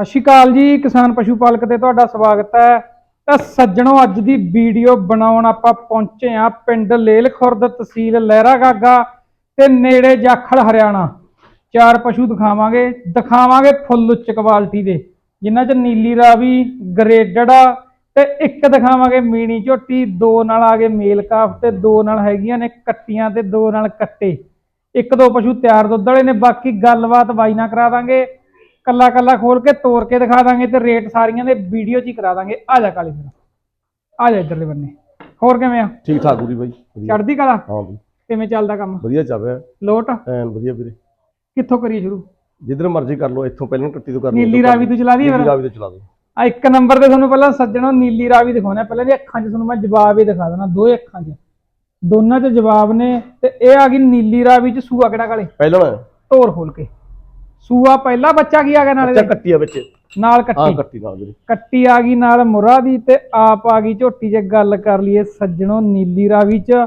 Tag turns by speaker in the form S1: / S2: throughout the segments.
S1: ਸਤਿ ਸ਼੍ਰੀ ਅਕਾਲ ਜੀ, ਕਿਸਾਨ ਪਸ਼ੂ ਪਾਲਕ ਤੇ ਤੁਹਾਡਾ ਸਵਾਗਤ ਹੈ। ਤਾਂ ਸੱਜਣੋ, ਅੱਜ ਦੀ ਵੀਡੀਓ ਬਣਾਉਣ ਆਪਾਂ ਪਹੁੰਚੇ ਆ ਪਿੰਡ ਲੇਲ ਖੁਰਦ ਤਹਿਸੀਲ ਲਹਿਰਾ ਗਾਗਾ ਤੇ ਨੇੜੇ ਜਾਖਲ, ਹਰਿਆਣਾ। ਚਾਰ ਪਸ਼ੂ ਦਿਖਾਵਾਂਗੇ। ਦਿਖਾਵਾਂਗੇ ਫੁੱਲ ਉੱਚ ਕੁਆਲਿਟੀ ਦੇ ਜਿਨ੍ਹਾਂ 'ਚ ਨੀਲੀ ਰਾਵੀ ਗ੍ਰੇਡਡ ਆ ਤੇ ਇੱਕ ਦਿਖਾਵਾਂਗੇ ਮੀਣੀ ਝੋਟੀ, ਦੋ ਨਾਲ ਆ ਗਏ ਮੇਲ ਕਾਫ ਤੇ ਦੋ ਨਾਲ ਹੈਗੀਆਂ ਨੇ ਕੱਟੀਆਂ ਤੇ ਦੋ ਨਾਲ ਕੱਟੇ। ਇੱਕ ਦੋ ਪਸ਼ੂ ਤਿਆਰ ਦੁੱਧ ਵਾਲੇ ਨੇ, ਬਾਕੀ ਗੱਲਬਾਤ ਬਾਈ ਨਾਲ ਕਰਾ ਦਾਂਗੇ। ਕੱਲਾ ਕੱਲਾ ਖੋਲ ਕੇ ਤੋੜ ਕੇ ਦਿਖਾ ਦਾਂਗੇ ਤੇ ਰੇਟ ਸਾਰੀਆਂ ਦੇ ਵੀਡੀਓ 'ਚ ਹੀ ਕਰਾ ਦਾਂਗੇ। ਆ ਜਾ ਕਾਲੀ ਫਿਰ। ਆ ਜਾ ਇੱਧਰਲੇ ਬੰਨੇ। ਹੋਰ ਕਿਵੇਂ ਆ?
S2: ਠੀਕ ਠਾਕ ਪੂਰੀ ਬਾਈ। ਵਧੀਆ।
S1: ਚੜਦੀ ਕਲਾ?
S2: ਹਾਂ ਬਈ।
S1: ਕਿਵੇਂ ਚੱਲਦਾ ਕੰਮ?
S2: ਵਧੀਆ ਚੱਲ ਰਿਹਾ।
S1: ਲੋਟ?
S2: ਐਨ ਵਧੀਆ ਵੀਰੇ।
S1: ਕਿੱਥੋਂ ਕਰੀਏ ਸ਼ੁਰੂ?
S2: ਜਿੱਧਰ ਮਰਜ਼ੀ ਕਰ ਲਓ ਇੱਥੋਂ ਪਹਿਲਾਂ ਕੱਟੀ ਤੋਂ ਕਰ ਲਓ
S1: ਨੀਲੀ ਰਾਵੀ ਤੋਂ ਚਲਾ ਦਈਏ
S2: ਨੀਲੀ
S1: ਫਿਰ?
S2: ਰਾਵੀ ਤੋਂ ਚਲਾ ਦਿਓ
S1: ਆ ਇੱਕ ਨੰਬਰ ਤੇ ਤੁਹਾਨੂੰ ਪਹਿਲਾਂ ਸੱਜਣੋ ਨੀਲੀ ਰਾਵੀ ਦਿਖਾਉਣਾ। ਪਹਿਲਾਂ ਦੀ ਅੱਖਾਂ 'ਚ ਤੁਹਾਨੂੰ ਮੈਂ ਜਵਾਬ ਹੀ ਦਿਖਾ ਦੇਣਾ ਦੋਏ ਅੱਖਾਂ 'ਚ। ਦੋਨਾਂ 'ਚ ਜਵਾਬ ਨੇ ਤੇ ਇਹ ਆ ਗਈ ਨੀਲੀ ਰਾਵੀ 'ਚ ਸੂਆ ਕਿਹੜਾ ਕਾਲੇ?
S2: ਪਹਿਲਾਂ
S1: ਤੋੜ ਖੋਲ ਕੇ। ਸੂਆ ਪਹਿਲਾ ਬੱਚਾ ਕੀ ਆ ਗਿਆ ਨਾਲੇ ਦੇ?
S2: ਕੱਟੀ ਆ ਵਿੱਚ।
S1: ਨਾਲ
S2: ਹਾਂ
S1: ਕੱਟੀ
S2: ਕੱਟੀ ਨਾਲ ਵੀਰੇ।
S1: ਕੱਟੀ ਆ ਗਈ ਨਾਲ ਮੁਰਾ ਦੀ ਤੇ ਆਪ ਆ ਗਈ ਝੋਟੀ 'ਚ ਗੱਲ ਕਰ ਲਈਏ ਸੱਜਣੋ ਨੀਲੀ ਰਾਵੀ 'ਚ।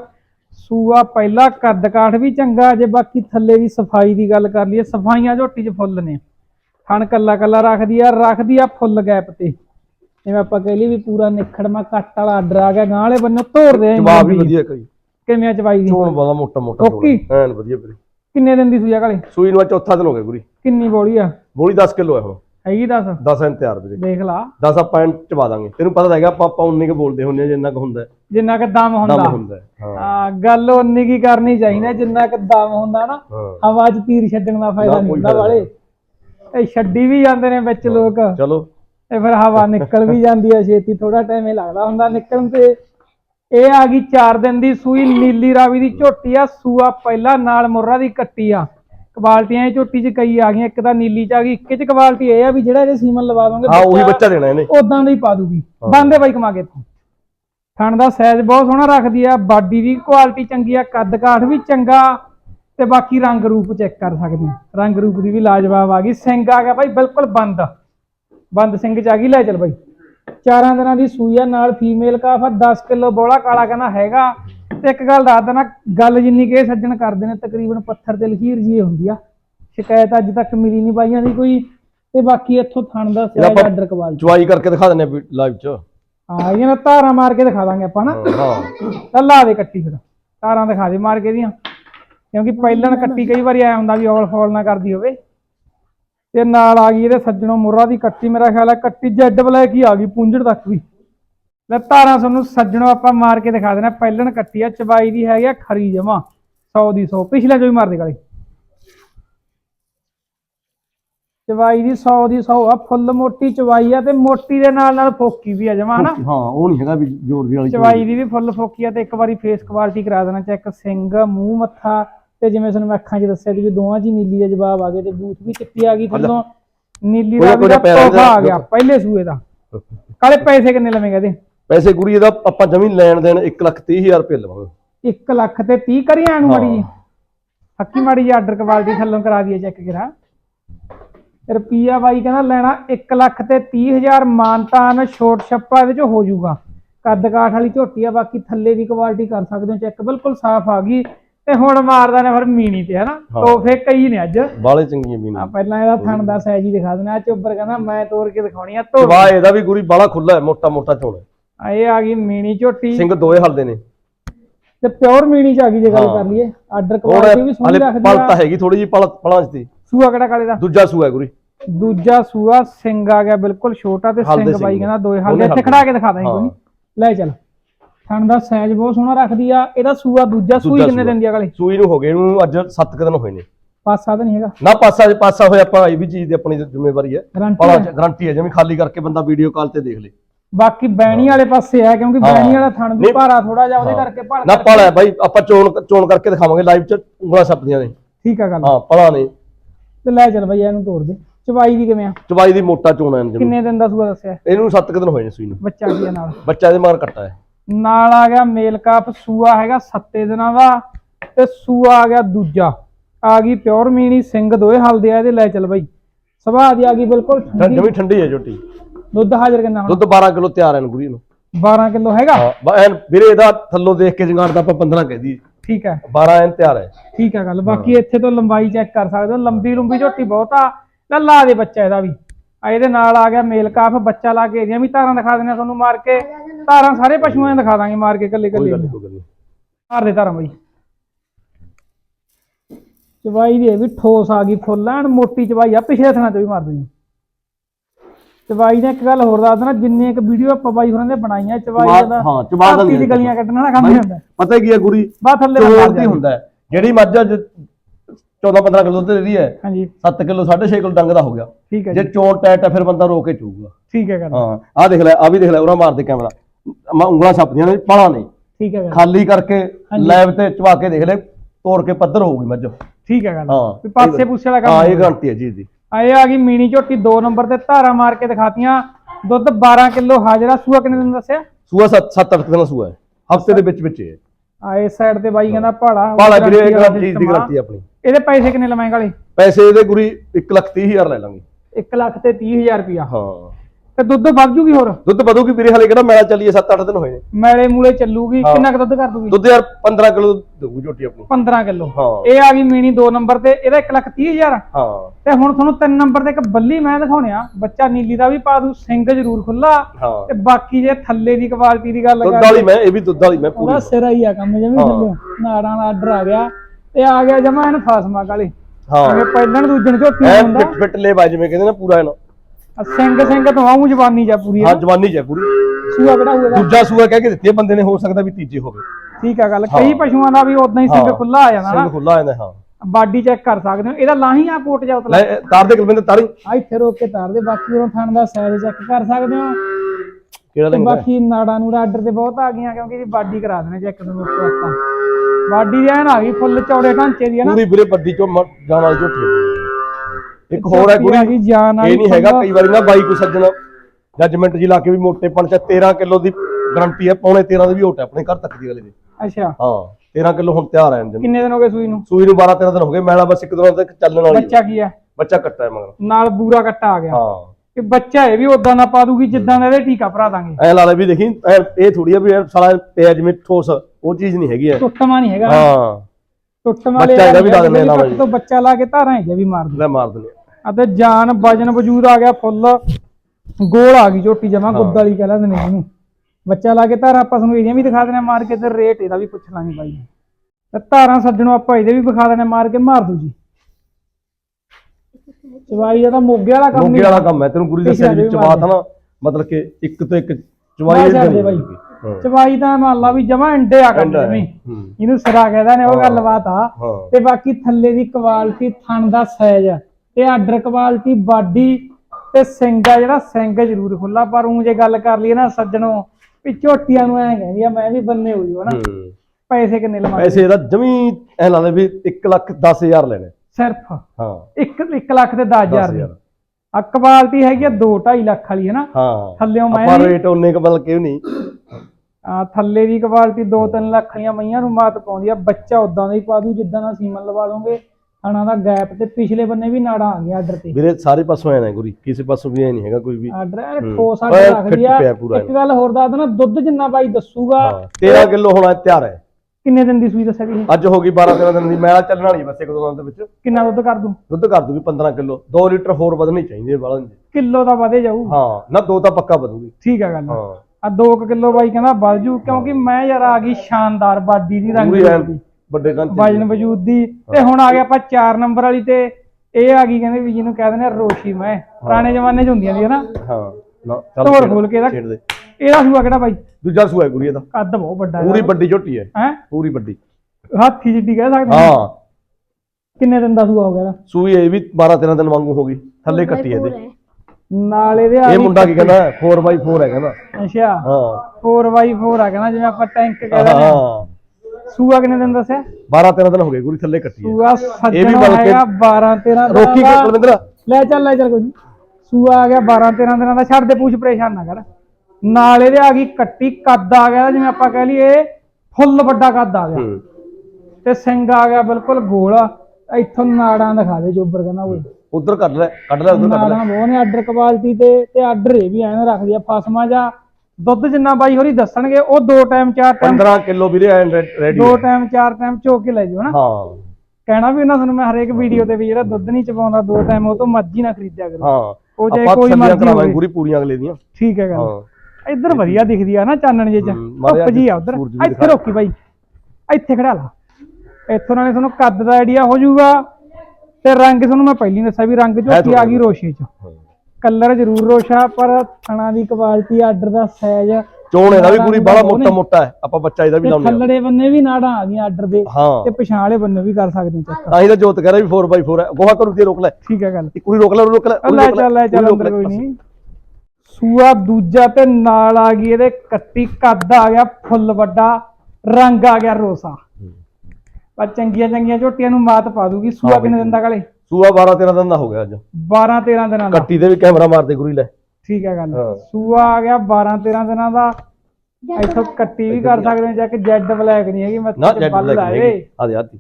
S1: ਸੂਆ ਪਹਿਲਾ ਕੱਦ ਕਾਠ ਵੀ ਚੰਗਾ ਜੇ ਬਾਕੀ ਥੱਲੇ ਦੀ ਸਫ਼ਾਈ ਦੀ ਗੱਲ ਕਰ ਲਈਏ ਸਫਾਈਆਂ ਝੋਟੀ 'ਚ ਫੁੱਲ ਨੇ। ਥਣ ਕੱਲਾ ਕੱਲਾ ਰੱਖਦੀ ਆ ਰੱਖਦੀ ਆ ਫੁੱਲ ਗੈਪ ਤੇ। ਜਿਵੇਂ ਆਪਾਂ ਕਹਿ ਲਈ ਵੀ ਪੂਰਾ ਨਿਖੜਮਾ ਕੱਟ ਵਾਲਾ ਆਰਡਰ ਆ ਗਿਆ ਗਾਂ ਵਾਲੇ ਬੰਨੋਂ ਤੋੜਦੇ ਆ
S2: ਜਵਾਬ ਵੀ ਵਧੀਆ ਕਈ
S1: ਕਿਵੇਂ ਆ ਚਵਾਈ ਦੀ?
S2: ਚੋਣ ਬੜਾ ਮੋਟਾ ਮੋਟਾ ਚੋਣ
S1: ਓਕੇ।
S2: ਐਨ ਵਧੀਆ ਵੀਰੇ।
S1: ਕਿੰਨੇ ਦਿਨ ਦੀ ਸੂਆ ਕਾਲੇ?
S2: ਸੂਈ ਨੂੰ ਅੱਜ ਚੌਥਾ ਦਿਨ ਹੋ ਗਿਆ ਗੁਰੀ।
S1: ਕਿੰਨੀ ਬੋਲੀ ਆ?
S2: ਬੋਲੀ 10 ਕਿਲੋ ਹੈ ਹੁਣ
S1: ਹੈਗੀ ਦੱਸ?
S2: 10 ਐਨ ਤਿਆਰ ਵੀਰੇ
S1: ਦੇਖ ਲਾ।
S2: 10 ਆਪਾਂ ਐਨ ਚਵਾ ਦਾਂਗੇ। ਤੈਨੂੰ ਪਤਾ ਹੈਗਾ ਆਪਾਂ ਆਪਾਂ ਉਨੇ ਕੇ ਬੋਲਦੇ ਹੁੰਨੇ ਆ ਜਿੰਨਾ ਕੁ ਹੁੰਦਾ।
S1: ਜਿੰਨਾ ਕਿ ਦਮ ਹੁੰਦਾ।
S2: ਦਮ ਹੁੰਦਾ ਹੈ।
S1: ਆ ਗੱਲ ਉਨੀ ਕੀ ਕਰਨੀ ਚਾਹੀਦੀ ਜਿੰਨਾ ਕਿ ਦਮ ਹੁੰਦਾ ਨਾ ਹਵਾ 'ਚ ਤੀਰ ਛੱਡਣ ਦਾ ਫਾਇਦਾ ਨਹੀਂ ਹੁੰਦਾ ਵਾਲੇ। ਇਹ ਛੱਡੀ ਵੀ ਜਾਂਦੇ ਨੇ ਵਿੱਚ ਲੋਕ।
S2: ਚਲੋ।
S1: ਤੇ ਫਿਰ ਹਵਾ ਨਿਕਲ ਵੀ ਜਾਂਦੀ ਹੈ ਛੇਤੀ ਥੋੜਾ ਟਾਈਮ ਹੀ ਲੱਗਦਾ ਹੁੰਦਾ। ਨਿਕਲਣ ਤੇ ਇਹ ਆ ਗਈ 4 ਦਿਨ ਦੀ ਸੂਈ ਨੀਲੀ ਰਾਵੀ ਦੀ ਝੋਟੀ ਆ ਸੂਆ ਪਹਿਲਾ ਨਾਲ ਮੁर्रा ਦੀ ਕੱਟੀ ਆ। ਕੁਆਲਟੀਆਂ ਇਹ ਝੋਟੀ 'ਚ ਕਈ ਆ ਗਈਆਂ ਇੱਕ ਤਾਂ ਨੀਲੀ 'ਚ ਆ ਗਈ ਇੱਕ 'ਚ ਕੁਆਲਟੀ ਇਹ ਆ ਵੀ ਜਿਹੜਾ ਇਹਦੇ ਸੀਮਨ ਲਵਾ ਦੋਗੇ
S2: ਹਾਂ ਉਹੀ ਬੱਚਾ ਦੇਣਾ ਇਹਨੇ।
S1: ਉਦਾਂ ਦਾ ਹੀ ਪਾ ਦੂਗੀ। ਬੰਦੇ ਬਾਈ ਕਮਾ ਕੇ ਇੱਥੋਂ। ਥਣ ਦਾ ਸਾਈਜ਼ ਬਹੁਤ ਸੋਹਣਾ ਰੱਖਦੀ ਆ ਬਾਡੀ ਦੀ ਕੁਆਲਿਟੀ ਚੰਗੀ ਆ ਕੱਦ ਕਾਠ ਵੀ ਚੰਗਾ ਤੇ ਬਾਕੀ ਰੰਗ ਰੂਪ ਚੈੱਕ ਕਰ ਸਕਦੇ ਰੰਗ ਰੂਪ ਦੀ ਵੀ ਲਾਜਵਾਬ ਆ ਗਈ। ਸਿੰਘ ਆ ਗਿਆ ਬਾਈ ਬਿਲਕੁਲ ਬੰਦ। ਬੰਦ ਸਿੰਘ ਚ ਆ ਗਈ। ਲੈ ਚੱਲ ਬਾਈ। ਚਾਰਾਂ ਦਿਨਾਂ ਦੀ ਸੂਈ ਆ ਨਾਲ ਫੀਮੇਲ ਕਾਫ ਆ 10 ਕਿਲੋ ਬੋਲਾ ਕਾਲਾ ਕਹਿੰਦਾ ਹੈਗਾ। ਤੇ ਇੱਕ ਗੱਲ ਦੱਸ ਦੇਣਾ ਗੱਲ ਜਿੰਨੀ ਕਿ ਇਹ ਸੱਜਣ ਕਰਦੇ ਨੇ ਤਕਰੀਬਨ ਪੱਥਰ ਤੇ ਲਖੀਰ ਜੀ ਹੁੰਦੀ ਆ। ਸ਼ਿਕਾਇਤ ਅੱਜ ਤੱਕ ਮਿਲੀ ਨਹੀਂ ਬਾਈਆਂ ਦੀ ਕੋਈ। ਤੇ ਬਾਕੀ ਇੱਥੋਂ ਥਣ ਦਾ
S2: ਇਹਦਾ
S1: ਸਾਈਜ਼
S2: ਆਪਾਂ
S1: ਆਰਡਰ ਕਵਾਲ
S2: ਕਰਕੇ ਦਿਖਾ ਦਿੰਨੇ ਲਾਈਵ ਚ।
S1: ਹਾਂ ਇਹਨਾਂ ਨਾਲ ਧਾਰਾਂ ਮਾਰ ਕੇ ਦਿਖਾ ਦਾਂਗੇ ਆਪਾਂ ਨਾ।
S2: ਹਾਂ
S1: ਲਾ ਦੇ ਕੱਟੀ ਫਿਰ। ਧਾਰਾਂ ਦਿਖਾ ਦੇ ਮਾਰ ਕੇ ਦੀਆਂ ਕਿਉਂਕਿ ਪਹਿਲਾਂ ਕੱਟੀ ਕਈ ਵਾਰੀ ਆਇਆ ਹੁੰਦਾ ਵੀ ਔਲ ਫੌਲ ਨਾ ਕਰਦੀ ਹੋਵੇ। ਤੇ ਨਾਲ ਆ ਗਈ ਇਹਦੇ ਸੱਜਣੋਂ ਮੁर्रा ਦੀ ਕੱਟੀ ਮੇਰਾ ਖਿਆਲ ਹੈ ਕੱਟੀ ਜੈਡ ਬਲੈਕ ਹੀ ਆ ਗਈ ਪੁੰਜੜ ਤੱਕ ਵੀ। ਲੈ ਧਾਰਾਂ ਤੁਹਾਨੂੰ ਸੱਜਣੋਂ ਆਪਾਂ ਮਾਰ ਕੇ ਦਿਖਾ ਦੇਣਾ ਪਹਿਲਣ ਕੱਟੀ ਆ ਚਬਾਈ ਦੀ ਹੈਗੀ ਆ ਖਰੀ ਜਮਾ 100 ਦੀ 100 ਪਿਛਲੇ ਜੋ ਵੀ ਮਾਰ ਦੇ ਗਾਲੀ। ਚਵਾਈ ਦੀ 100 ਦੀ 100 ਆ ਫੁੱਲ ਮੋਟੀ ਚਵਾਈ ਆ ਤੇ ਮੋਟੀ ਦੇ ਨਾਲ ਨਾਲ ਫੋਕੀ ਵੀ ਆ ਜਮਾ ਹਨਾ?
S2: ਹਾਂ ਉਹ ਨਹੀਂ ਹੈਗਾ ਵੀ ਜੋਰ ਦੀ ਵਾਲੀ
S1: ਚਵਾਈ ਦੀ ਵੀ ਫੁੱਲ ਫੋਕੀ ਆ ਤੇ ਇੱਕ ਵਾਰੀ ਫੇਸ ਕੁਆਲਿਟੀ ਕਰਾ ਦੇਣਾ ਚੈੱਕ ਸਿੰਘ ਮੂੰਹ ਮੱਥਾ ਤੇ ਜਿਵੇਂ ਤੁਹਾਨੂੰ ਮੈਂ ਅੱਖਾਂ 'ਚ ਦੱਸਿਆ ਸੀ ਵੀ ਦੋਵਾਂ 'ਚ ਹੀ ਨੀਲੀ ਦੇ ਜਵਾਬ ਆ ਗਏ ਤੇ ਬੂਥ ਵੀ ਚਿੱਟੀ ਆ ਗਈ ਥੱਲੋਂ ਨੀਲੀ ਦਾ ਵੀ ਤੋਹਫਾ ਆ ਗਿਆ ਪਹਿਲੇ ਸੂਏ ਦਾ। ਕਾਲੇ ਪੈਸੇ ਕਿੰਨੇ ਲਵੇਂਗੇ ਇਹਦੇ?
S2: ਪੈਸੇ ਗੁਰੀ ਇਹਦਾ ਆਪਾਂ ਜ਼ਮੀਨ ਲੈਣ ਦੇਣ 1 ਲੱਖ 30 ਹਜ਼ਾਰ ਰੁਪਏ ਲਵਾਂਗੇ।
S1: 1 ਲੱਖ ਤੇ 30 ਕਰੀਆਂ ਨੂੰ। ਮੜੀ ਜੀ ਹੱਕੀ ਮਾੜੀ ਜੀ ਆਰਡਰ ਕੁਆਲਿਟੀ ਥੱਲੋਂ ਕਰਾ ਦਈਏ ਚੈੱਕ ਕਰਾ। ਰੁਪਈਆ ਬਾਈ ਕਹਿੰਦਾ ਲੈਣਾ 1 ਲੱਖ ਤੇ 30 ਹਜ਼ਾਰ ਮਾਨਤਾਨ ਛੋਟ ਛੱਪਾ ਇਹਦੇ ਚ ਹੋ ਜਾਊਗਾ। ਕੱਦ ਕਾਠ ਵਾਲੀ ਝੋਟੀ ਆ ਬਾਕੀ ਥੱਲੇ ਦੀ ਕੁਆਲਿਟੀ ਕਰ ਸਕਦੇ ਹੋ ਚੈੱਕ ਬਿਲਕੁਲ ਸਾਫ਼ ਆ ਗਈ। ਤੇ ਹੁਣ ਮਾਰਦਾ ਨੇ ਫਿਰ ਮੀਣੀ ਤੇ ਹਨਾ। ਤੋਹਫੇ ਕਈ ਨੇ ਅੱਜ।
S2: ਬਾਲੇ ਚੰਗੀਆਂ ਵੀ
S1: ਆ ਪਹਿਲਾਂ ਇਹਦਾ ਥਣ ਦਾ ਸਾਈਜ਼ ਹੀ ਦਿਖਾ ਦੇਣਾ ਆ ਚੋਬਰ ਕਹਿੰਦਾ ਮੈਂ ਤੋੜ ਕੇ ਦਿਖਾਉਣੀ ਆ ਤੋੜ
S2: ਚਵਾ ਇਹਦਾ ਵੀ ਗੁਰੀ ਬਾਲਾ ਖੁੱਲਾ ਹੈ ਮੋਟਾ ਮੋਟਾ ਚੋਣ
S1: ਇਹ ਆ ਗਈ ਮੀਣੀ ਝੋਟੀ।
S2: ਸਿੰਘ ਦੋਏ ਹਲਦੇ ਨੇ।
S1: ਤੇ ਪਿਓਰ ਮੀਣੀ ਚ ਆ ਗਈ ਜੇ ਗੱਲ। ਕਰ ਲਈਏ। ਆਰਡਰ ਕੁਆਲਿਟੀ ਵੀ ਸੋਹਣੀ ਰੱਖਦੀ ਆ।
S2: ਤਾਂ ਹੈਗੀ ਥੋੜੀ ਜੀ ਪਲ ਪਲਾਂ ਚ ਦੀ।
S1: ਸੂਆ ਕਿਹੜਾ ਕਾਲੇ ਦਾ?
S2: ਦੂਜਾ ਸੂਆ ਹੈ ਗੁਰੀ।
S1: ਦੂਜਾ ਸੂਆ ਸਿੰਘ ਆ ਗਿਆ ਬਿਲਕੁਲ ਛੋਟਾ ਤੇ ਸਿੰਘ ਬਾਈ। ਕਹਿੰਦਾ ਦੋਏ ਹਲਦੇ ਇੱਥੇ। ਖੜਾ ਕੇ ਦਿਖਾ ਦਾਂ ਕੋਈ। ਲੈ ਚੱਲ। ਥਣ ਦਾ ਸਾਈਜ਼ ਬਹੁਤ ਸੋਹਣਾ ਰੱਖਦੀ ਆ ਇਹਦਾ ਸੂਆ ਦੂਜਾ ਸੂਈ
S2: ਦੂਜਾ
S1: ਕਿੰਨੇ
S2: ਸੂਆ।
S1: ਦਿਨ ਦੀ ਆ ਕਾਲੇ?
S2: ਸੂਈ ਨੂੰ ਹੋ ਗਏ ਇਹਨੂੰ ਅੱਜ 7 ਦਿਨ ਹੋਏ ਨੇ।
S1: ਪਾਸਾ ਤਾਂ ਨਹੀਂ ਹੈਗਾ।
S2: ਨਾ ਪਾਸਾ ਜੇ ਪਾਸਾ ਹੋਇਆ ਆਪਾਂ ਇਹ ਵੀ ਚੀਜ਼ ਦੀ ਆਪਣੀ ਜ਼ਿੰਮੇਵਾਰੀ ਹੈ।
S1: ਹੈ।
S2: ਗਾਰੰਟੀ ਹੈ ਜਿਵੇਂ ਖਾਲੀ ਕਰਕੇ ਬੰਦਾ ਵੀਡੀਓ ਕਾਲ ਤੇ ਦੇਖ ਲੇ।
S1: ਬਾਕੀ ਬੈਣੀ ਵਾਲੇ ਪਾਸੇ ਆ ਕਿਉਂਕਿ
S2: ਹਾਂ।
S1: ਬੈਣੀ ਵਾਲਾ ਥਣ ਵੀ
S2: ਨਹੀਂ।
S1: ਭਾਰਾ ਥੋੜਾ ਜਿਹਾ ਉਹਦੇ। ਕਰਕੇ ਭਾਰਾ
S2: ਨਾ ਪਲਾ ਬਾਈ ਆਪਾਂ ਚੋਣ ਚੋਣ ਕਰਕੇ ਦਿਖਾਵਾਂਗੇ ਲਾਈਵ ਚ ਉਂਗਲਾਂ ਛੱਪਦੀਆਂ ਨੇ।
S1: ਠੀਕ ਆ ਗੱਲ।
S2: ਹਾਂ ਪਲਾ ਨੇ।
S1: ਤੇ ਲੈ ਚੱਲ ਬਈ ਇਹਨੂੰ ਤੋੜ ਦੇ। ਚਵਾਈ ਦੀ ਕਿਵੇਂ ਆ?
S2: ਚਵਾਈ ਦੀ ਮੋਟਾ ਚੋਣ ਹੈ ਜਿਵੇਂ
S1: ਕਿੰਨੇ ਦਿਨ ਦਾ ਸੂਆ ਦੱਸਿਆ?
S2: ਇਹਨੂੰ 7 ਦਿਨ ਹੋਏ ਨੇ ਸੂਈ ਨੂੰ।
S1: ਬੱਚਾ ਕੀ ਆ ਨਾਲ।
S2: ਬੱਚਾ ਇਹਦੇ ਮਾਰ ਕੱਟਾ ਹੈ।
S1: ਨਾਲ ਆ ਗਿਆ ਮੇਲ ਕਾਪ ਸੂਆ ਹੈਗਾ 7 ਦਿਨਾਂ ਦਾ ਤੇ ਸੂਆ ਆ ਗਿਆ ਦੂਜਾ। ਆ ਗਈ ਪਿਓਰ ਮੀਣੀ ਸਿੰਘ ਦੋਏ ਹਲਦੇ ਆ ਇਹਦੇ ਲੈ ਚੱਲ ਬਈ। ਸੁਭਾਅ ਦੀ ਆ ਗਈ ਬਿਲਕੁਲ ਠੰਡੀ।
S2: ਜਮੀ ਠੰਡੀ ਹੈ ਝੋਟੀ
S1: ਦੁੱਧ ਹਾਜ਼ਰ ਕਿੰਨਾ ਹੁਣ?
S2: ਦੁੱਧ 12 ਕਿਲੋ ਤਿਆਰ ਹੈ ਗੁਰੀ ਨੂੰ।
S1: 12 ਕਿਲੋ ਹੈਗਾ?
S2: ਐਨ ਵੀਰੇ ਇਹਦਾ ਥੱਲੋਂ ਦੇਖ ਕੇ ਜੰਗਾੜ ਦਾ ਆਪਾਂ 15 ਕਹਿਦੀ
S1: ਠੀਕ ਹੈ।
S2: 12 ਐਨ ਤਿਆਰ ਹੈ।
S1: ਠੀਕ ਹੈ ਗੱਲ। ਬਾਕੀ ਇੱਥੇ ਤੋਂ ਲੰਬਾਈ ਚੈੱਕ ਕਰ ਸਕਦੇ ਹੋ। ਲੰਬੀ ਲੰਬੀ ਝੋਟੀ ਬਹੁਤ ਆ। ਲੈ ਲਾ ਦੇ ਬੱਚਾ ਇਹਦਾ ਵੀ। ਆ ਇਹਦੇ ਨਾਲ ਆ ਗਿਆ ਮੇਲ ਕਾਫ ਬੱਚਾ ਲਾ ਕੇ ਇਹਦੀਆਂ ਵੀ ਧਾਰਾਂ ਦਿਖਾ ਦਿੰਦੇ ਆ ਤੁਹਾਨੂੰ ਮਾਰ ਕੇ। ਧਾਰਾਂ ਸਾਰੇ ਪਸ਼ੂਆਂ ਦੀਆਂ ਦਿਖਾ ਦਾਂਗੇ ਮਾਰ ਕੇ ਕੱਲੇ
S2: ਕੋਈ
S1: ਕੱਲੇ
S2: ਗੱਲ ਨੀ, ਕੋਈ ਗੱਲ ਨਹੀਂ
S1: ਮਾਰ ਦੇ ਧਾਰਾਂ ਬਈ। ਚਵਾਈ ਦੀ ਇਹ ਵੀ ਠੋਸ ਆ ਗਈ ਫੁੱਲ ਐਨ ਮੋਟੀ ਚਵਾਈ ਆ ਪਿਛਲੇ ਥਣਾ ਤੇ ਵੀ ਮਾਰ ਦੂਜੀ ਚਵਾਈ ਨੇ ਇੱਕ ਗੱਲ ਹੋਰ ਦੱਸ ਦੇਣਾ ਜਿੰਨੀ ਇੱਕ ਵੀਡੀਓ ਆਪਾਂ ਬਾਈ ਹੋਰਾਂ ਨੇ ਬਣਾਈਆਂ ਚਵਾਈ
S2: ਚਵਾ-
S1: ਦਾ
S2: ਹਾਂ,
S1: ਧਰਤੀ
S2: ਦਾਂਗੇ।
S1: ਦੀ ਗਲੀਆਂ ਕੱਢਣਾ ਨਾ ਕੰਮ ਨਹੀਂ ਹੁੰਦਾ।
S2: ਪਤਾ ਕੀ ਹੈ ਗੁਰੀ?
S1: ਬਾ ਥੱਲੇ ਨਾ
S2: ਚੋਰ
S1: ਮਾਰ
S2: ਦੀ
S1: ਜਾਏ।
S2: ਹੁੰਦਾ ਹੈ। ਜਿਹੜੀ ਮੱਝ ਅੱਜ 14 15 ਕਿਲੋ ਦੁੱਧ ਦੇ ਰਹੀ ਹੈ
S1: ਹਾਂਜੀ।
S2: 7 ਕਿਲੋ 6.5 ਕਿਲੋ ਡੰਗ ਦਾ ਹੋ ਗਿਆ।
S1: ਠੀਕ ਹੈ
S2: ਜੇ
S1: ਜੀ।
S2: ਚੋਰ ਟੈਟ ਹੈ ਫਿਰ ਬੰਦਾ ਰੋ ਕੇ ਚੂਗਾ।
S1: ਠੀਕ ਹੈ ਗੱਲ
S2: ਹਾਂ ਆਹ ਦੇਖ ਲੈ ਆ ਵੀ ਦੇਖ ਲੈ ਉਹਰਾ ਮਾਰ ਦੇ ਕੈਮਰਾ। ਮੈਂ ਉਂਗਲਾਂ ਛਾਪਦੀਆਂ ਨੇ ਪਾਲਾ ਨਹੀਂ
S1: ਠੀਕ ਹੈ ਗੱਲ।
S2: ਖਾਲੀ ਕਰਕੇ। ਲੈਬ ਤੇ ਚਵਾ ਕੇ ਦੇਖ ਲੈ ਤੋੜ ਕੇ ਪੱਧਰ ਹੋਊਗੀ ਮੱਝ।
S1: ਠੀਕ ਹੈ ਗੱਲ।
S2: ਹਾਂ।
S1: ਵੀ ਪਾਸੇ ਪੂਸੇ ਦਾ ਕੰਮ
S2: ਹਾਂ ਇਹ। ਗਾਰੰਟੀ ਹੈ ਜੀ ਦੀ
S1: ਆ ਇਹ ਆ ਗਈ ਮੀਨੀ ਝੋਟੀ 2 ਨੰਬਰ ਤੇ ਧਾਰਾ ਮਾਰ ਕੇ ਦਿਖਾਤੀਆਂ। ਦੁੱਧ 12 ਕਿਲੋ ਹਾਜ਼ਰਾ ਸੂਆ ਕਿੰਨੇ ਦਿਨ ਦੱਸਿਆ?
S2: ਸੂਆ 7 7 8 ਦਿਨ ਸੂਆ ਹੈ। ਹਫ਼ਤੇ ਦੇ ਵਿੱਚ ਵਿੱਚ ਹੈ
S1: ਆ ਇਸ ਸਾਈਡ ਤੇ ਬਾਈ ਕਹਿੰਦਾ ਭਾੜਾ
S2: ਪਾਲਾ। ਵੀਰੇ ਇਹ
S1: ਵਾਲਾ
S2: ਗਾਰੰਟੀ ਦੀ
S1: system ਆ।
S2: ਗਾਰੰਟੀ ਆਪਣੀ।
S1: ਇਹਦੇ ਪੈਸੇ ਕਿੰਨੇ ਲਵਾਂਗੇ ਵਾਲੇ?
S2: ਪੈਸੇ ਇਹਦੇ ਗੁਰੀ 1 ਲੱਖ 30 ਹਜ਼ਾਰ ਲੈ ਲਾਂਗੇ।
S1: 1 ਲੱਖ ਤੇ 30000 ਰੁਪਿਆ
S2: ਹਾਂ।
S1: ਤੇ ਦੁੱਧ ਵੱਧ ਜੂਗੀ ਹੋਰ?
S2: ਦੁੱਧ ਵਧੂਗੀ ਵੀਰੇ ਹਲੇ ਕਿਹੜਾ ਮੈਲਾ ਚੱਲੀਏ 7-8 ਦਿਨ ਹੋਏ ਨੇ।
S1: ਮੈਲੇ ਮੂਲੇ ਚੱਲੂਗੀ
S2: ਹਾਂ।
S1: ਕਿੰਨਾ ਕੁ ਦੁੱਧ ਕਰ ਦੂਗੀ?
S2: ਦੁੱਧ ਯਾਰ 15 ਕਿਲੋ ਦੇਊਗੀ ਝੋਟੀ ਆਪਣੀ।
S1: 15 ਕਿਲੋ।
S2: ਹਾਂ।
S1: ਇਹ ਆ ਗਈ ਮੀਨੀ 2 ਨੰਬਰ ਤੇ ਇਹਦਾ 1 ਲੱਖ 30000
S2: ਹਾਂ।
S1: ਤੇ ਹੁਣ ਤੁਹਾਨੂੰ 3 ਨੰਬਰ ਤੇ ਇੱਕ ਬੱਲੀ ਮੈਂ ਦਿਖਾਉਣਿਆ ਬੱਚਾ ਨੀਲੀ ਦਾ ਵੀ ਪਾ ਦੂ ਸਿੰਘ ਜ਼ਰੂਰ ਖੁੱਲਾ।
S2: ਹਾਂ।
S1: ਤੇ ਬਾਕੀ ਜੇ ਥੱਲੇ ਦੀ ਕੁਆਲਿਟੀ ਦੀ ਗੱਲ
S2: ਦੁੱਧ ਵਾਲੀ ਮੈਂ ਇਹ ਵੀ ਦੁੱਧ ਵਾਲੀ ਮੈਂ ਪੂਰੀ
S1: ਉਹਦਾ ਸਿਰਾ ਹੀ ਆ ਕੰਮ ਜਿਵੇਂ
S2: ਹਾਂ।
S1: ਥੱਲੇ। ਨਾੜਾਂ ਦਾ ਆਰਡਰ ਆ ਗਿਆ। ਤੇ ਆ ਗਿਆ ਜਮਾ ਇਹਨ ਫਾਸਮਾ ਕਾਲੇ।
S2: ਹਾਂ।
S1: ਜਿਵੇਂ ਪਹਿਲਣ ਦੂਜਣ ਝੋਟੀ
S2: ਐ
S1: ਹੁੰਦਾ।
S2: ਫਿੱਟ ਫਿੱਟ ਲੈ ਬਾਜ ਜਿਵੇਂ ਕਹਿੰਦੇ ਨਾ ਪੂਰਾ ਇਹਨਾਂ।
S1: ਸਿੰਘ ਸਿੰਘ ਤੋਂ ਆਉਂ ਜਵਾਨੀ ਜਾ ਪੂਰੀ
S2: ਹਾਂ ਜਵਾਨੀ ਹੈ ਪੂਰੀ।
S1: ਸੂਆ ਕਿਹੜਾ ਹੋਊਗਾ
S2: ਦੂਜਾ ਸੂਆ ਕਹਿ ਕੇ ਦਿੱਤੀ ਬੰਦੇ ਨੇ ਹੋ ਸਕਦਾ ਵੀ ਤੀਜੇ ਹੋਵੇ।
S1: ਠੀਕ ਆ ਗੱਲ। ਕਈ ਪਸ਼ੂਆਂ ਦਾ ਵੀ ਉਦਾਂ ਹੀ ਸਿੰਘ। ਖੁੱਲਾ ਆ ਜਾਂਦਾ
S2: ਸਿੰਘ ਖੁੱਲਾ ਜਾਂਦਾ ਹਾਂ।
S1: ਬਾਡੀ ਚੈੱਕ ਕਰ ਸਕਦੇ ਹੋ। ਇਹਦਾ ਲਾਹੀ ਆ ਕੋਟ ਜਾ ਉਤਲਾ?
S2: ਤਾਰ ਦੇ ਕੁਲਵਿੰਦਰ ਤਾਰੀ
S1: ਆ ਇੱਥੇ ਰੋਕ ਕੇ ਤਾਰ ਦੇ ਬਾਕੀ ਉਰੋਂ ਥਣ ਦਾ ਸਾਈਜ਼ ਚੈੱਕ ਕਰ ਸਕਦੇ ਹੋ।
S2: ਕਿਹੜਾ
S1: ਤੇ
S2: ਲਿੰਗ ਹੈ
S1: ਬਾਕੀ ਨਾੜਾਂ ਨੂੰ ਆਰਡਰ ਤੇ ਬਹੁਤ ਆ ਗਈਆਂ ਕਿਉਂਕਿ ਇਹਦੀ ਬਾਡੀ ਕਰਾ ਦੇਣੇ ਚੈੱਕ ਤੁਹਾਨੂੰ ਉੱਤੇ ਆਪਾਂ। ਬਾਡੀ ਦੀ ਐਨ ਆ ਗਈ ਫੁੱਲ ਚੌੜੇ ਢਾਂਚੇ ਦੀ ਹੈ ਨਾ।
S2: ਪੂਰੀ ਵੀਰੇ ਬੱਦੀ ਚੋਂ ਜਾਣ ਵਾਲੀ ਝੋਟੀ। ਇੱਕ ਹੋਰ ਹੈ
S1: ਝੋਟੀ ਆ ਗਈ
S2: ਗੁਰੀ
S1: ਜਾਨ ਵਾਲੀ
S2: ਇਹ ਨਹੀਂ ਹੈਗਾ। ਕਈ ਵਾਰੀ ਨਾ ਬਾਈ ਕੋ ਸੱਜਣ ਜੱਜਮੈਂਟ ਜੀ ਲਾ ਕੇ ਵੀ ਮੋਟੇ ਪਣ ਚ 13 ਕਿਲੋ ਦੀ ਗਾਰੰਟੀ ਹੈ ਪੌਣੇ 13 ਦੀ ਵੀ ਹੋਟ ਹੈ ਆਪਣੇ ਘਰ ਤੱਕ ਦੀ ਵਾਲੇ ਦੀ।
S1: ਅੱਛਾ।
S2: ਹਾਂ 13 ਕਿਲੋ ਹੁਣ ਤਿਆਰ ਹੈ
S1: ਕਿੰਨੇ ਦਿਨ ਹੋ ਗਏ ਸੂਈ ਨੂੰ?
S2: ਸੂਈ ਨੂੰ 12 13 ਦਿਨ ਹੋ ਗਏ ਮੈਲਾ ਬਸ ਇੱਕ ਦਿਨ ਤੱਕ ਚੱਲਣ ਵਾਲੀ ਹੈ।
S1: ਬੱਚਾ ਕੀ ਆ
S2: ਬੱਚਾ ਕੱਟਾ ਹੈ ਮਗਰ।
S1: ਨਾਲ ਬੂਰਾ ਕੱਟਾ ਆ ਗਿਆ।
S2: ਹਾਂ।
S1: ਕਿ ਬੱਚਾ ਇਹ ਵੀ ਉਦਾਂ ਦਾ ਪਾ ਦੂਗੀ ਜਿੱਦਾਂ ਦਾ ਇਹਦੇ ਟੀਕਾ ਭਰਾ ਦਾਂਗੇ।
S2: ਐ ਲਾ ਲੈ ਵੀ ਦੇਖੀ ਇਹ ਥੋੜੀ ਆ ਵੀ ਸਾਲਾ ਪਿਆ ਜਿਵੇਂ ਠੋਸ ਉਹ ਚੀਜ਼ ਨਹੀਂ ਹੈਗੀ ਐ।
S1: ਟੁੱਟਮਾ ਨਹੀਂ ਹੈਗਾ।
S2: ਹਾਂ।
S1: ਟੁੱਟਮ ਵਾਲੇ
S2: ਬੱਚਾ ਇਹਦਾ ਵੀ ਲਾ ਦਿੰਦੇ ਆ
S1: ਤੋਂ ਬੱਚਾ ਲਾ ਕੇ ਧਾਰਾਂ ਹੈਗੇ ਵੀ ਮਾਰ ਦੇ
S2: ਲੈ ਮਾਰ ਦਿੰਦੇ ਆ।
S1: ਅਤੇ ਜਾਨ ਵਜਨ ਵਜੂਦ ਆ ਗਿਆ ਫੁੱਲ। ਗੋਲ ਆ ਗਈ ਝੋਟੀ ਜਮਾ ਗੁੱਦ ਵਾਲੀ ਕਹਿ ਲੈਂਦੇ ਨੇ ਇਹਨੂੰ। ਬੱਚਾ ਲਾ ਕੇ ਧਾਰਾਂ ਆਪਾਂ ਤੁਹਾਨੂੰ ਇਹਦੀਆਂ ਵੀ ਦਿਖਾ ਦੇਣਾ ਮਾਰ ਕੇ ਤੇ ਰੇਟ ਇਹਦਾ ਵੀ ਪੁੱਛ ਲਾਂਗੇ ਬਾਈ ਤੇ ਧਾਰਾਂ ਸੱਜਣੋਂ ਆਪਾਂ ਇਹਦੇ ਵੀ ਵਿਖਾ ਦੇਣਾ ਮਾਰ ਕੇ ਮਾਰ ਦੂ ਜੀ। ਚਵਾਈ ਦਾ ਤਾਂ ਮੋਗੇ ਵਾਲਾ ਕੰਮ
S2: ਮੋਗੇ ਵਾਲਾ ਕੰਮ ਹੈ ਤੈਨੂੰ ਗੁਰੂ ਦੱਸਿਆ ਜੀ
S1: ਵੀ
S2: ਚਬਾਤ ਨਾ ਮਤਲਬ ਕਿ ਇੱਕ ਤੋਂ ਇੱਕ ਚਵਾਈ
S1: ਦੇ ਬਾਈ। ਚਵਾਈ ਦਾ ਮੰਨ ਲਾ ਵੀ ਜਮਾ ਅੰਡੇ ਆ। ਵੀ
S2: ਹੂੰ।
S1: ਇਹਨੂੰ ਸਿਰਾ ਕਹਿੰਦਾ ਨੇ ਉਹ। ਗੱਲਬਾਤ ਆ। ਤੇ ਬਾਕੀ ਥੱਲੇ ਦੀ ਕੁਆਲਿਟੀ ਥਣ ਦਾ ਸਾਈਜ਼ ਤੇ ਆਰਡਰ ਕੁਆਲਿਟੀ ਬਾਡੀ ਤੇ ਸਿੰਘ ਆ ਜਿਹੜਾ ਸਿੰਘ ਜ਼ਰੂਰ ਖੁੱਲਾ ਪਰ ਉਹ ਜੇ ਗੱਲ ਕਰ ਲਈਏ ਨਾ ਸੱਜਣੋ ਵੀ ਝੋਟੀਆਂ ਨੂੰ ਐ ਕਹਿੰਦੀ ਆ ਮੈਂ ਵੀ ਬੰਨੇ ਹੋ ਜੂ ਹਨਾ। ਪੈਸੇ ਕਿੰਨੇ ਲਵਾਂਗੇ?
S2: ਪੈਸੇ ਇਹਦਾ ਜਮੀ ਐ ਲਾ ਲੈ ਵੀ 1 ਲੱਖ 10000 ਲੈਣੇ।
S1: ਸਿਰਫ?
S2: ਹਾਂ।
S1: 1 1 ਲੱਖ ਤੇ 10000 ਦੀ।
S2: 10000
S1: ਆ ਕੁਆਲਿਟੀ ਹੈਗੀ ਆ 2 2.5 ਲੱਖ ਵਾਲੀ ਹੈ ਨਾ
S2: ਹਾਂ।
S1: ਥੱਲਿਓਂ ਮੈਂ
S2: ਆਪਾਂ ਰੇਟ ਉਹਨੇ ਕ ਬਲ ਕਿਉਂ ਨਹੀਂ।
S1: ਆ ਥੱਲੇ ਦੀ ਕੁਆਲਿਟੀ 2-3 ਲੱਖ ਵਾਲੀਆਂ ਮਈਆਂ ਨੂੰ ਮਾਤ ਪਾਉਂਦੀ ਆ ਬੱਚਾ ਉਦਾਂ ਦਾ ਹੀ ਪਾ ਦੂ ਜਿੱਦਾਂ ਦਾ ਸੀਮਨ ਲਵਾ ਦੋਗੇ ਥਣਾ ਦਾ ਗੈਪ ਤੇ ਪਿਛਲੇ ਬੰਨੇ ਵੀ ਨਾੜਾ ਆ ਗਿਆ ਆਰਡਰ ਤੇ।
S2: ਵੀਰੇ ਸਾਰੇ ਪਾਸੋਂ ਐ ਨਾ ਗੁਰੀ ਕਿਸੇ ਪਾਸੋਂ ਵੀ ਐ ਨਹੀਂ ਹੈਗਾ ਕੋਈ ਵੀ।
S1: ਆਰਡਰ ਹੈ
S2: ਹੂੰ।
S1: ਠੋਸ ਆਰਡਰ ਰੱਖਦੀ ਆ। ਇੱਕ ਗੱਲ ਹੋਰ ਦੱਸ ਦੇਣਾ ਦੁੱਧ ਜਿੰਨਾ ਬਾਈ ਦੱਸੂਗਾ।
S2: ਹਾਂ 13 ਕਿਲੋ ਹੋਣਾ ਤਿਆਰ ਹੈ।
S1: ਕਿੰਨੇ ਦਿਨ ਦੀ ਸੂਈ ਦੱਸਿਆ ਜੀ
S2: ਅੱਜ ਹੋ ਗਈ 12 13 ਦਿਨ ਦੀ। ਮੈਲਾ ਚੱਲਣ ਵਾਲੀ ਹੈ ਬਸ ਇੱਕ ਦੋ ਦਿਨ ਦੇ ਵਿੱਚ।
S1: ਕਿੰਨਾ ਦੁੱਧ ਕਰ ਦੂੰ?
S2: ਦੁੱਧ ਕਰ ਦੂਗੀ 15 ਕਿਲੋ। 2 ਲੀਟਰ ਹੋਰ ਵਧਣੀ ਚਾਹੀਦੀ ਹੈ ਬਾਲਾਂ ਦੀ।
S1: ਕਿਲੋ ਦਾ ਵਧੇ ਜਾਊ।
S2: ਹਾਂ ਨਾ ਦੋ ਤਾਂ ਪੱਕਾ ਵਧੂਗੀ।
S1: ਠੀਕ ਆ ਗੱਲ।
S2: ਹਾਂ।
S1: ਆ 2 ਕਿਲੋ ਬਾਈ ਕਹਿੰਦਾ ਵੱਧ ਜੂ ਕਿਉਂਕਿ ਮੈਂ ਯਾਰ ਆ ਗਈ ਸ਼ਾਨਦਾਰ ਬਾਡੀ ਦੀ ਰੰਗ ਦੀ
S2: ਵੱਡੇ ਕੰਨ
S1: ਵਜਨ ਵਜੂਦ ਦੀ। ਤੇ ਹੁਣ ਆ ਗਿਆ ਆਪਾਂ 4 ਨੰਬਰ ਵਾਲੀ ਤੇ ਇਹ ਆ ਗਈ ਕਹਿੰਦੇ ਵੀ ਜਿਹਨੂੰ ਕਹਿ ਦਿੰਦੇ ਆ ਰੋਸ਼ੀ ਮੈਂ। ਪੁਰਾਣੇ ਜ਼ਮਾਨੇ 'ਚ ਹੁੰਦੀਆਂ ਸੀ ਹਨਾ।
S2: ਹਾਂ ਨਾ
S1: ਤੋੜ ਖੋਲ ਕੇ ਇਹਦਾ।
S2: ਛੇੜ ਦੇ।
S1: ਇਹਦਾ ਸੂਆ ਕਿਹੜਾ ਬਾਈ?
S2: ਦੂਜਾ ਸੂਆ ਹੈ ਗੁਰੀ ਇਹਦਾ।
S1: ਕੱਦ ਬਹੁਤ ਵੱਡਾ ਹੈ।
S2: ਪੂਰੀ ਵੱਡੀ ਝੋਟੀ ਹੈ।
S1: ਹੈ?
S2: ਪੂਰੀ ਵੱਡੀ।
S1: ਹਾਥੀ ਜਿੱਡੀ ਕਹਿ ਸਕਦੇ ਹਾਂ।
S2: ਹਾਂ।
S1: ਕਿੰਨੇ ਦਿਨ ਦਾ ਸੂਆ ਹੋ ਗਿਆ ਇਹਦਾ?
S2: ਸੂਈ ਇਹ ਵੀ 12 13 ਦਿਨ ਵਾਂਗੂ ਹੋ ਗਈ। ਥੱਲੇ ਕੱਟੀ ਇਹਦੇ।
S1: ਨਾਲ ਇਹਦੇ ਆ
S2: ਇਹ
S1: ਗਈ-
S2: ਮੁੰਡਾ ਕੀ ਕਹਿੰਦਾ? 4x4 ਹੈ ਕਹਿੰਦਾ।
S1: ਅੱਛਾ।
S2: ਹਾਂ।
S1: 4x4 ਆ ਕਹਿੰਦਾ ਜਿਵੇਂ ਆਪਾਂ ਟੈਂਕ ਕਹਿੰਦੇ
S2: ਹਾਂ।
S1: ਸੂਆ ਕਿੰਨੇ ਦਿਨ ਦੱਸਿਆ?
S2: 12 13 ਦਿਨ ਹੋ ਗਏ ਗੁਰੀ ਥੱਲੇ ਕੱਟੀ ਹੈ।
S1: ਸੂਆ
S2: ਇਹ ਵੀ
S1: ਸੱਜਣਾ
S2: ਬਲਕਿ-
S1: ਹੈਗਾ 12 13 ਦਿਨਾਂ
S2: ਰੋਕੀ
S1: ਦਾ।
S2: ਕੇ ਕੁਲਵਿੰਦਰ
S1: ਲੈ ਚੱਲ ਲੈ ਚੱਲ ਕੋਈ ਨੀ। ਸੂਆ ਆ ਗਿਆ 12 13 ਦਿਨਾਂ ਦਾ ਛੱਡ ਦੇ ਪੂਛ ਪਰੇਸ਼ਾਨ ਨਾ ਕਰ। ਨਾਲ ਇਹਦੇ ਆ ਗਈ ਕੱਟੀ ਕੱਦ ਆ ਗਿਆ ਜਿਵੇਂ ਆਪਾਂ ਕਹਿ ਲਈਏ ਫੁੱਲ ਵੱਡਾ ਕੱਦ ਆ ਗਿਆ।
S2: ਹੂੰ।
S1: ਤੇ ਸਿੰਘ ਆ ਗਿਆ ਬਿਲਕੁਲ ਗੋਲ। ਇੱਥੋਂ ਨਾੜਾਂ ਦਿਖਾ ਦੇ ਜੋਬਰ ਕਹਿੰਦਾ ਓਏ।
S2: ਉਧਰ ਕੱਢ ਲੈ ਕੱਢ ਲੈ ਉਧਰ ਕੱਢ ਲੈ।
S1: ਨਾੜਾਂ ਬਹੁਤ ਨੇ ਆਰਡਰ ਕੁਆਲਿਟੀ ਤੇ ਤੇ ਆਰਡਰ ਇਹ ਵੀ ਐਨ ਰੱਖਦੀ ਆ ਫਸਮਾ ਜਾ ਦੁੱਧ ਜਿੰਨਾ ਬਾਈ ਹੋਰੀ ਦੱਸਣਗੇ ਉਹ ਦੋ ਟਾਈਮ ਚਾਰ ਟਾਈਮ
S2: 15 ਕਿਲੋ ਵੀਰੇ ਐਨ ਰੈਡੀ
S1: ਦੋ ਟਾਈਮ ਚਾਰ ਟਾਈਮ ਚੋ ਕੇ ਲੈ ਜਾਓ ਹਨਾ?
S2: ਹਾਂ।
S1: ਕਹਿਣਾ ਵੀ ਉਹਨਾਂ ਤੁਹਾਨੂੰ ਮੈਂ ਹਰੇਕ ਵੀਡੀਓ ਤੇ ਵੀ ਜਿਹੜਾ ਦੁੱਧ ਨਹੀਂ ਚਵਾਉਂਦਾ ਦੋ ਟਾਈਮ ਉਹ ਤੋਂ ਮਰਜ਼ੀ ਨਾ ਖਰੀਦਿਆ ਕਰੋ।
S2: ਹਾਂ।
S1: ਉਹ ਜੇ ਕੋਈ ਮਰਜ਼ੀ ਹੋਵੇ।
S2: ਪੂਰੀ ਪੂਰੀਆਂ ਅਗਲੇ ਦੀਆਂ।
S1: ਠੀਕ ਹੈ ਗੱਲ।
S2: ਹਾਂ।
S1: ਇੱਧਰ ਵਧੀਆ ਦਿਖਦੀ ਆ ਨਾ ਚਾਨਣ ਜੇ ਚ ਧੁੱਪ ਜੀ ਆ ਉਧਰ। ਇੱਥੇ ਰੋਕੀ ਬਾਈ। ਇੱਥੇ ਖੜਾ ਲਾ। ਇੱਥੋਂ ਨਾਲੇ ਤੁਹਾਨੂੰ ਕੱਦ ਦਾ ਆਈਡੀਆ ਹੋ ਜਾਊਗਾ। ਤੇ ਰੰਗ ਤੁਹਾਨੂੰ ਮੈਂ ਪਹਿਲੀ ਦੱਸਿਆ ਵੀ ਰੰਗ ਝੋਟੀ ਆ ਗਈ ਰੋਸ਼ੇ ਚ। ਕਲਰ ਜ਼ਰੂਰ ਰੋਸ਼ਾ ਪਰ ਥਣਾ ਦੀ ਕੁਆਲਿਟੀ ਆਰਡਰ ਦਾ ਸਾਈਜ਼
S2: ਚੋਣ ਇਹਦਾ ਵੀ ਪੂਰੀ
S1: ਨੇ।
S2: ਮੋਟਾ ਮੋਟਾ ਹੈ। ਆਪਾਂ ਬੱਚਾ ਇਹਦਾ ਵੀ ਲਾਉਂਦੇ ਹਾਂ।
S1: ਥੱਲੜੇ ਬੰਨੇ ਵੀ ਨਾੜਾਂ ਆ ਗਈਆਂ ਆਰਡਰ ਦੇ ਤੇ ਪਿਛਾਂ ਵਾਲੇ ਬੰਨੇ ਵੀ ਕਰ ਸਕਦੇ ਹੋ ਚੈੱਕ
S2: ਤਾਂ ਹੀ ਤਾਂ ਜੋਤ ਕਹਿ ਰਿਹਾ ਵੀ 4x4 ਹੈ। ਗੋਹਾ ਕਰੂ ਤੇ ਰੋਕ ਲੈ?
S1: ਠੀਕ ਹੈ ਗੱਲ।
S2: ਇੱਕ ਵਾਰੀ ਰੋਕ ਲੈ ਰੋਕ ਲੈ
S1: ਲੈ ਚੱਲ ਲੈ ਚੱਲ ਕੋਈ ਨਹੀਂ। ਸੂਆ ਦੂਜਾ ਤੇ ਨਾਲ ਆ ਗਈ ਇਹਦੇ ਕੱਟੀ ਕੱਦ ਆ ਗਿਆ ਫੁੱਲ ਵੱਡਾ ਰੰਗ ਆ ਗਿਆ ਰੋਸਾ। ਪਰ ਚੰਗੀਆਂ ਚੰਗੀਆਂ ਝੋਟੀਆਂ ਨੂੰ ਮਾਤ ਪਾ ਦੂਗੀ। ਸੂਆ ਕਿੰਨੇ
S2: ਬਈ।
S1: ਦਿਨ ਦਾ ਕਾਲੇ
S2: ਸੂਆ 12 13 ਦਿਨ ਦਾ ਹੋ ਗਿਆ ਅੱਜ।
S1: 12 13 ਦਿਨਾਂ ਦਾ।
S2: ਕੱਟੀ ਦੇ ਵੀ ਕੈਮਰਾ ਮਾਰਦੇ ਗੁਰੀ ਲੈ।
S1: ਠੀਕ ਹੈ ਗੱਲ। ਸੂਆ ਆ ਗਿਆ 12 13 ਦਿਨਾਂ ਦਾ। ਇੱਥੋਂ ਕੱਟੀ ਵੀ ਕਰ ਸਕਦੇ ਹੋ ਜਾਂ ਕਿ ਜੈਡ ਬਲੈਕ ਨਹੀਂ ਹੈਗੀ
S2: ਨਾ
S1: ਮੱਥੇ
S2: ਜੱਟ
S1: ਬੱਲ
S2: ਲੈ
S1: ਆਏ
S2: ਆ ਦੇ ਆਤੀ।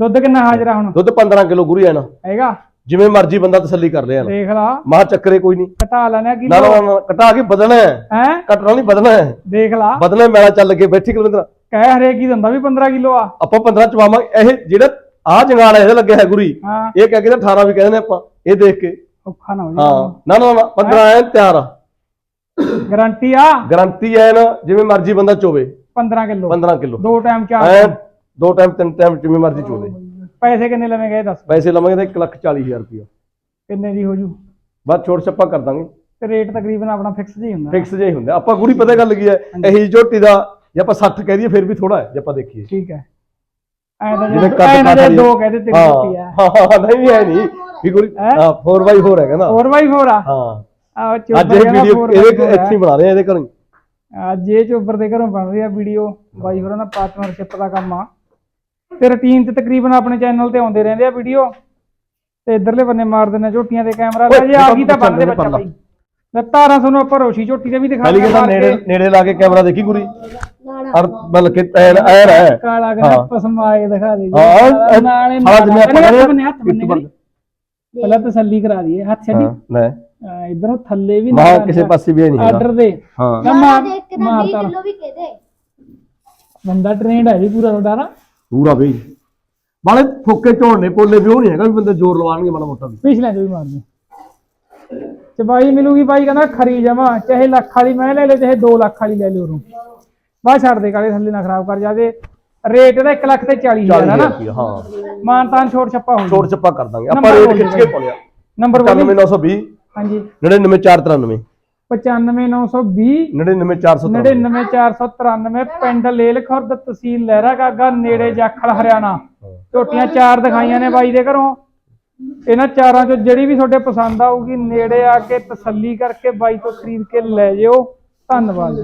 S1: ਦੁੱਧ ਕਿੰਨਾ ਹਾਜ਼ਰਾ ਹੁਣ?
S2: ਦੁੱਧ 15 ਕਿਲੋ ਗੁਰੀ ਆਣਾ
S1: ਹੈਗਾ?
S2: ਜਿਵੇਂ ਮਰਜ਼ੀ ਬੰਦਾ ਤਸੱਲੀ ਕਰ ਲਿਆ ਨਾ।
S1: ਦੇਖ ਲਾ।
S2: ਮਾਂ ਚੱਕਰੇ ਕੋਈ ਨਹੀਂ।
S1: ਘਟਾ ਲੈਣਾ
S2: ਨਾ
S1: ਕਿਲੋ
S2: ਨਾ ਨਾ ਕਟਾ ਕੇ ਬਦਲਣਾ ਹੈ।
S1: ਹੈ?
S2: ਕਟਣਾ ਨਹੀਂ ਬਦਲਣਾ ਹੈ।
S1: ਦੇਖ ਲਾ।
S2: ਬਦਲਣਾ ਮੇਲਾ ਚੱਲ ਕੇ ਬੈਠੀ ਕਿਲੋਮੀਟਰ
S1: ਕਹਿ ਹਰੇਕ ਹੀ ਦਿੰਦਾ ਵੀ 15 ਕਿਲੋ ਆ।
S2: ਆਪਾਂ 15 ਚਵਾਵਾਂਗੇ ਇਹ ਜਿਹੜਾ ਆ ਜੰਗਾਲ ਇਹਦੇ ਲੱਗਿਆ ਹੈ ਗੁਰੀ।
S1: ਹਾਂ।
S2: ਇਹ ਕਹਿ ਕੇ ਤਾਂ 18 ਵੀ ਕਹਿੰਦੇ ਨੇ ਆਪਾਂ ਇਹ ਦੇਖ ਕੇ।
S1: ਔਖਾ ਨਾ ਹੋ
S2: ਹਾਂ
S1: ਜਾਏ
S2: ਨਾ ਨਾ ਨਾ 15 ਐ ਤਿਆਰ ਆ।
S1: ਗਾਰੰਟੀ ਆ?
S2: ਗਾਰੰਟੀ ਐ ਨਾ ਜਿਵੇਂ ਮਰਜ਼ੀ ਬੰਦਾ ਚੋਵੇ।
S1: 15 ਕਿਲੋ।
S2: 15 ਕਿਲੋ।
S1: ਦੋ ਟਾਈਮ
S2: ਐ
S1: ਚਾਰ
S2: ਦੋ ਟਾਈਮ ਤਿੰਨ ਟਾਈਮ ਜਿਵੇਂ ਮਰਜ਼ੀ ਚੋਵੇ।
S1: ਪੈਸੇ ਕਿੰਨੇ ਲਵੇਂਗੇ ਇਹ ਦੱਸ?
S2: ਪੈਸੇ ਲਵਾਂਗੇ ਤਾਂ 1 ਲੱਖ 40 ਹਜ਼ਾਰ ਰੁਪਇਆ।
S1: ਕਿੰਨੇ ਦੀ ਹੋ ਜੂ?
S2: ਬਾਅਦ ਛੋੜ ਛੱਪਾ ਕਰ ਦਾਂਗੇ।
S1: ਤੇ ਰੇਟ ਤਕਰੀਬਨ ਆਪਣਾ ਫਿਕਸ ਜੀ ਹੁੰਦਾ।
S2: ਫਿਕਸ ਜਿਹਾ ਹੀ ਹੁੰਦਾ ਆਪਾਂ ਗੁਰੀ ਪਤਾ ਗੱਲ ਕੀ ਹੈ? ਇਹੀ ਝੋਟੀ ਦਾ ਜੇ ਆਪਾਂ 60 ਕਹਿ ਦਈਏ ਫਿਰ ਵੀ ਥੋੜਾ ਹੈ ਜੇ ਆਪਾਂ ਦੇਖੀਏ।
S1: ਠੀਕ ਹੈ। ਐ
S2: ਜਿਵੇਂ
S1: ਐ ਨਾ ਜੇ
S2: ਕਾਠ
S1: ਦੋ ਕਹਦੇ ਤੇਰੀ
S2: ਹਾਂ।
S1: ਰੋਟੀ ਆ।
S2: ਹਾਂ ਹਾਂ, ਨਹੀਂ ਹੈ ਨਹੀਂ। ਵੀ?
S1: ਹਾਂ?
S2: 4x4 ਹੈ ਕਹਿੰਦਾ
S1: 4x4 ਆ?
S2: ਹਾਂ। ਅੱਜ ਇਹ ਵੀਡੀਓ
S1: 4x4
S2: ਇਹਦੇ। ਇੱਥੇ ਬਣਾ ਰਹੇ ਆ ਇਹਦੇ ਘਰੋਂ।
S1: ਅੱਜ ਇਹ ਚੋਬਰ ਦੇ ਘਰੋਂ ਬਣ ਰਹੀ ਆ ਵੀਡੀਓ ਬਾਈ ਹੋਰਾਂ ਦਾ ਪਾਰਟਨਰਸ਼ਿਪ ਦਾ ਕੰਮ ਆ। ਤੇ ਰੁਟੀਨ ਤੇ ਤਕਰੀਬਨ ਆਪਣੇ ਚੈਨਲ ਤੇ ਆਉਂਦੇ ਰਹਿੰਦੇ ਆ ਵੀਡੀਓ ਤੇ ਇਧਰਲੇ ਬੰਨੇ ਮਾਰ ਦਿੰਦੇ ਝੋਟੀਆਂ ਦੇ ਕੈਮਰਾ ਲੈ ਜੇ ਆ ਗਈ ਤਾਂ ਬੰਦੇ
S2: ਦੇ
S1: ਬੱਚਾ। ਬਾਈ। ਲੈ ਤਾਰਾਂ ਤੁਹਾਨੂੰ ਆਪਾਂ ਰੋਸ਼ੀ ਝੋਟੀ ਤੇ ਵੀ ਦਿਖਾ
S2: ਪਹਿਲੀ
S1: ਕੇ।
S2: ਨੇੜੇ ਨੇੜੇ ਲਾ ਕੇ ਕੈਮਰਾ ਦੇਖੀ ਗੁਰੀ ਔਰ ਬਲਕਿ ਐਨ ਐਨ ਹੈ।
S1: ਕਾਲਾ
S2: ਹਾਂ।
S1: ਕਹਿੰਦਾ ਪਸਮ ਆਏ ਦਿਖਾ ਦੇ
S2: ਹਾਂ
S1: ਨਾਲੇ
S2: ਸਾਲਾ ਜਿਵੇਂ ਆਪਾਂ
S1: ਹੱਥ
S2: ਕਹਿੰਦੇ
S1: ਬੰਨੇ ਹੱਥ ਬੰਨੇ
S2: ਇੱਕ
S1: ਕਰੀ। ਪਹਿਲਾਂ ਤਸੱਲੀ ਕਰਾ ਦਈਏ ਹੱਥ ਛੱਡੀ।
S2: ਹਾਂ ਲੈ।
S1: ਅਹ ਇਧਰੋਂ ਥੱਲੇ ਵੀ
S2: ਮਾਂ ਕਿਸੇ ਪਾਸੇ ਵੀ ਨਹੀਂ
S1: ਆਰਡਰ ਦੇ।
S2: ਹਾਂ।
S1: ਨਾ ਮਾਰ
S3: ਦੇਖ ਕੇ ਤਾਂ 20
S1: ਮਾਰਤਾ
S3: ਕਿਲੋ ਵੀ ਕਹਦੇ
S1: ਬੰਦਾ ਟ੍ਰੇਨਡ ਹੈ ਜੀ ਪੂਰਾ ਤੁਹਾਡਾ ਨਾ।
S2: ਪੂਰਾ ਬਈ ਬਾਲੇ ਫੋਕੇ ਝੋੜਨੇ ਪੋਲੇ ਵੀ ਉਹ ਨਹੀਂ ਹੈਗਾ ਵੀ ਬੰਦੇ ਜ਼ੋਰ ਲਵਾਣਗੇ ਮਾੜਾ ਮੋਟਾ ਵੀ।
S1: ਪਿਛਲੇ ਚ ਵੀ ਮਾਰਦੀ। ਤੇ ਬਾਈ ਮਿਲੂਗੀ ਬਾਈ ਕਹਿੰਦਾ ਖਰੀ ਜਮਾ ਚਾਹੇ ਲੱਖ ਵਾਲੀ ਮੈਂ ਲੈ ਲੈ ਚਾਹੇ 2 ਲੱਖ ਵਾਲੀ ਲੈ ਲਿਓ ਉਹਨੂੰ ਬਾਹਰ ਛੱਡ ਦੇ ਕਾਲੇ ਥੱਲੇ ਨਾ ਖਰਾਬ ਕਰ ਜਾਵੇ ਰੇਟ ਇਹਦਾ 1 ਲੱਖ ਤੇ 40 ਹਜ਼ਾਰ ਹੈ
S2: 40000
S1: ਨਾ।
S2: ਹਾਂ।
S1: ਮਾਨਤਾਨ ਛੋਟ ਛੱਪਾ ਹੋ
S2: ਛੋੜ ਛੱਪਾ ਕਰ ਦਾਂਗੇ। ਆਪਾਂ ਰੇਟ ਖਿੱਚ ਕੇ ਪਾਉਣਿਆ
S1: ਨੰਬਰ ਬੋਲੀ।
S2: 99920
S1: ਹਾਂਜੀ।
S2: 99493
S1: 95920
S2: 99493
S1: 99493 ਪਿੰਡ ਲੇਲ ਖੁਰਦ ਤਹਿਸੀਲ ਲਹਿਰਾ ਗਾਗਾ ਨੇੜੇ ਜਾਖਲ ਹਰਿਆਣਾ। ਝੋਟੀਆਂ ਚਾਰ ਦਿਖਾਈਆਂ ਨੇ ਬਾਈ ਦੇ ਘਰੋਂ। ਇਹਨਾਂ ਚਾਰਾਂ ਚੋਂ ਜਿਹੜੀ ਵੀ ਤੁਹਾਡੇ ਪਸੰਦ ਆਊਗੀ, ਨੇੜੇ ਆ ਕੇ ਤਸੱਲੀ ਕਰਕੇ ਬਾਈ ਤੋਂ ਖਰੀਦ ਕੇ ਲੈ ਜਿਓ। ਧੰਨਵਾਦ